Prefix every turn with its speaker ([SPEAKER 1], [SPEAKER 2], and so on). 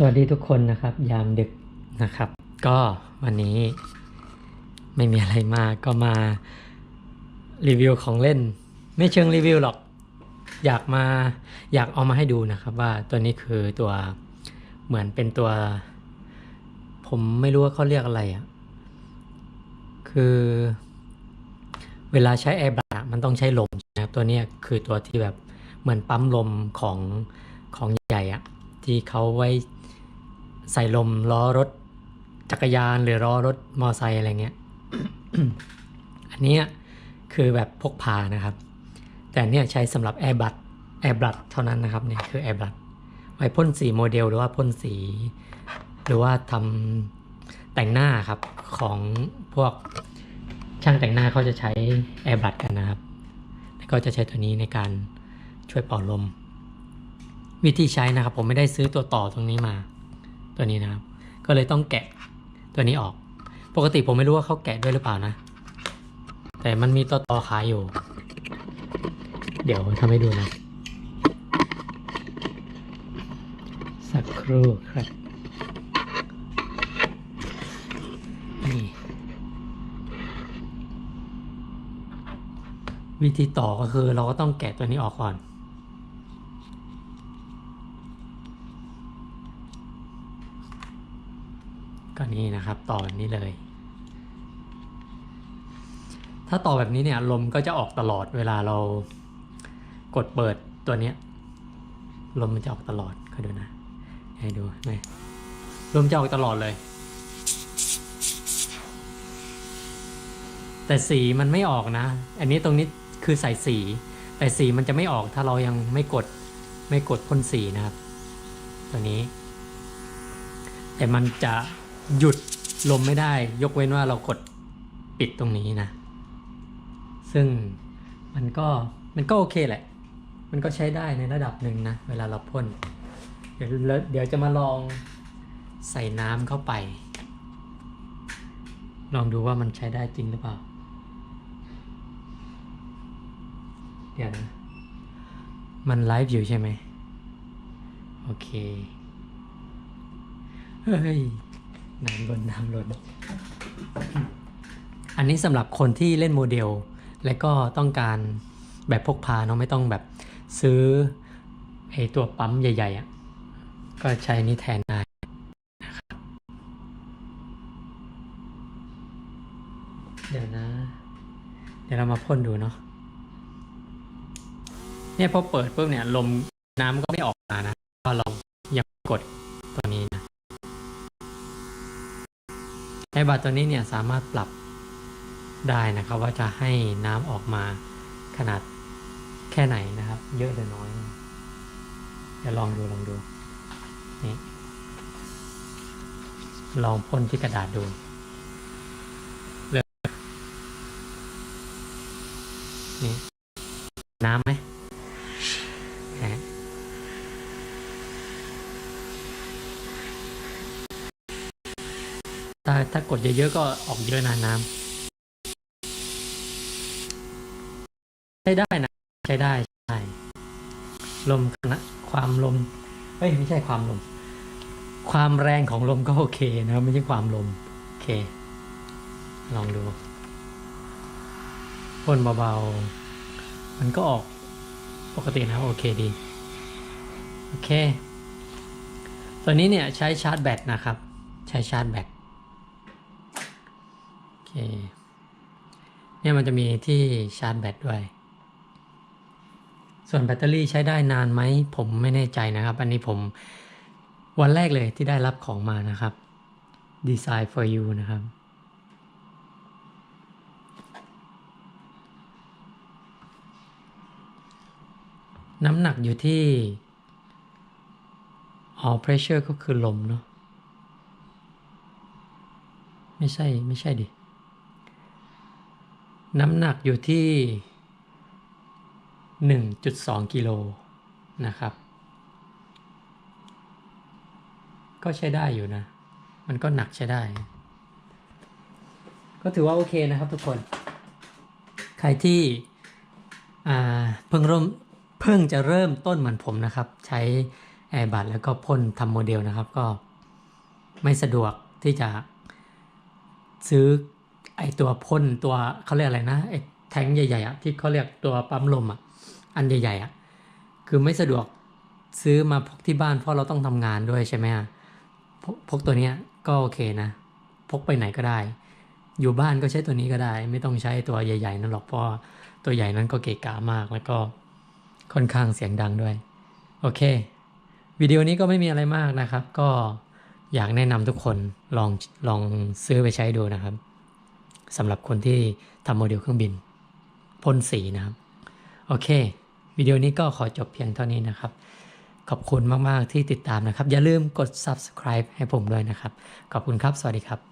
[SPEAKER 1] สวัสดีทุกคนนะครับ ยามดึกนะครับ ก็วันนี้ไม่มีอะไรมากก็มารีวิวของเล่น ไม่เชิงรีวิวหรอก อยากมาอยากเอามาให้ดูนะครับ ว่าตัวนี้คือตัวเหมือนเป็นตัว ผมไม่รู้ว่าเขาเรียกอะไรอะ่ะคือ เวลาใช้แอร์บรามันต้องใช้ลมนะครับตัวนี้คือตัวที่แบบเหมือนปั๊มลมของของใหญ่อะที่เขาไว้ ใส่ลมล้อรถจักรยานหรือล้อรถมอไซค์อะไรเงี้ย อันนี้คือแบบพกพานะครับ แต่เนี่ยใช้สำหรับแอร์บัตแอร์บัตเท่านั้นนะครับเนี่ยคือแอร์บัตไว้พ่นสีโมเดลหรือว่าพ่นสี หรือว่าทำแต่งหน้าครับของพวกช่างแต่งหน้าเขาจะใช้แอร์บัตกันนะครับ แล้วก็จะใช้ตัวนี้ในการช่วยเป่าลม วิธีใช้นะครับ ผมไม่ได้ซื้อตัวต่อตรงนี้มา ตัวนี้นะครับ ก็เลยต้องแกะตัวนี้ออก ปกติผมไม่รู้ว่าเขาแกะด้วยหรือเปล่านะ แต่มันมีตัวต่อขายอยู่ เดี๋ยวทำให้ดูนะ สักครู่ครับนี่วิธีต่อก็คือเราก็ต้องแกะตัวนี้ออกก่อน ก็นี่นะครับต่อแบบนี้เลย ถ้าต่อแบบนี้เนี่ยลมก็จะออกตลอดเวลาเรากดเปิดตัวเนี้ยลมมันจะออกตลอดคอยดูนะให้ดูไหมลมจะออกตลอดเลย แต่สีมันไม่ออกนะ อันนี้ตรงนี้คือใส่สี แต่สีมันจะไม่ออกถ้าเรายังไม่กดไม่กดพ่นสีนะครับ ตัวนี้ แต่มันจะ หยุดลมไม่ได้ ยกเว้นว่าเรากดปิดตรงนี้นะ ซึ่งมันก็มันก็โอเคแหละ มันก็ใช้ได้ในระดับหนึ่งนะ เวลาเราพ่น เดี๋ยวเดี๋ยวจะมาลองใส่น้ำเข้าไป ลองดูว่ามันใช้ได้จริงหรือเปล่า เดี๋ยวนะ มันไลฟ์อยู่ใช่ไหม โอเค เฮ้ย น้ำล้นน้ำล้นอันนี้สำหรับคนที่เล่นโมเดล และก็ต้องการแบบพกพาเนาะไม่ต้องแบบซื้อไอตัวปั๊มใหญ่ๆอะ่ะก็ใช้นี้แทนได้นะครับเดี๋ยวนะ เดี๋ยวเรามาพ่นดูเนาะเนี่ยพอเปิดปุ๊บเนี่ยลมน้ำก็ไม่ออกมานะเพราะเรายังกด บัตรตัวนี้เนี่ยสามารถปรับได้นะครับว่าจะให้น้ำออกมาขนาดแค่ไหนนะครับ เยอะหรือน้อยเดี๋ยวลองดูลองดูนี่ลองพ่นที่กระดาษดูเลือกนี่น้ำไหมแหม ถ้าถ้ากดเยอะๆก็ออกเยอะนะน้ำใช้ได้นะใช้ได้ใช่ลมคณะความลมเอ้ยไม่ใช่ความลม ความแรงของลมก็โอเคนะไม่ใช่ความลมโอเค ลองดูพ่นเบาๆ มันก็ออกปกตินะโอเคดี โอเค ตัวนี้เนี่ยใช้ชาร์จแบตนะครับ ใช้ชาร์จแบต เนี่ยมันจะมีที่ชาร์จแบตด้วย ส่วนแบตเตอรี่ใช้ได้นานไหม ผมไม่แน่ใจนะครับ อันนี้ผมวันแรกเลยที่ได้รับของมานะครับ Design for you นะครับน้ำหนักอยู่ที่ all pressure ก็คือลมเนาะ ไม่ใช่ ไม่ใช่ดิ น้ำหนักอยู่ที่ 1.2 กิโลนะครับ ก็ใช้ได้อยู่นะ มันก็หนักใช้ได้ ก็ถือว่าโอเคนะครับทุกคน ใครที่เพิ่งเริ่มเพิ่งจะเริ่มต้นเหมือนผมนะครับ ใช้แอร์บัดแล้วก็พ่นทำโมเดลนะครับก็ไม่สะดวกที่จะซื้อ ไอตัวพ่นตัวเขาเรียกอะไรนะไอแทงใหญ่ๆอะที่เขาเรียกตัวปั๊มลมอะอันใหญ่ๆอะคือไม่สะดวกซื้อมาพกที่บ้านเพราะเราต้องทำงานด้วยใช่ไหมอะพกพกตัวเนี้ยก็โอเคนะ พกไปไหนก็ได้ อยู่บ้านก็ใช้ตัวนี้ก็ได้ ไม่ต้องใช้ตัวใหญ่ ๆนั่นหรอกเพราะตัวใหญ่นั้นก็เกะกะมากแล้วก็ค่อนข้างเสียงดังด้วย โอเควิดีโอนี้ก็ไม่มีอะไรมากนะครับ ก็อยากแนะนำทุกคนลองลองซื้อไปใช้ดูนะครับ สำหรับคนที่ทำโมเดลเครื่องบินพ่นสีนะครับ โอเค วิดีโอนี้ก็ขอจบเพียงเท่านี้นะครับ ขอบคุณมาก ๆ ที่ติดตามนะครับ อย่าลืมกด subscribe ให้ผมด้วยนะครับ ขอบคุณครับ สวัสดีครับ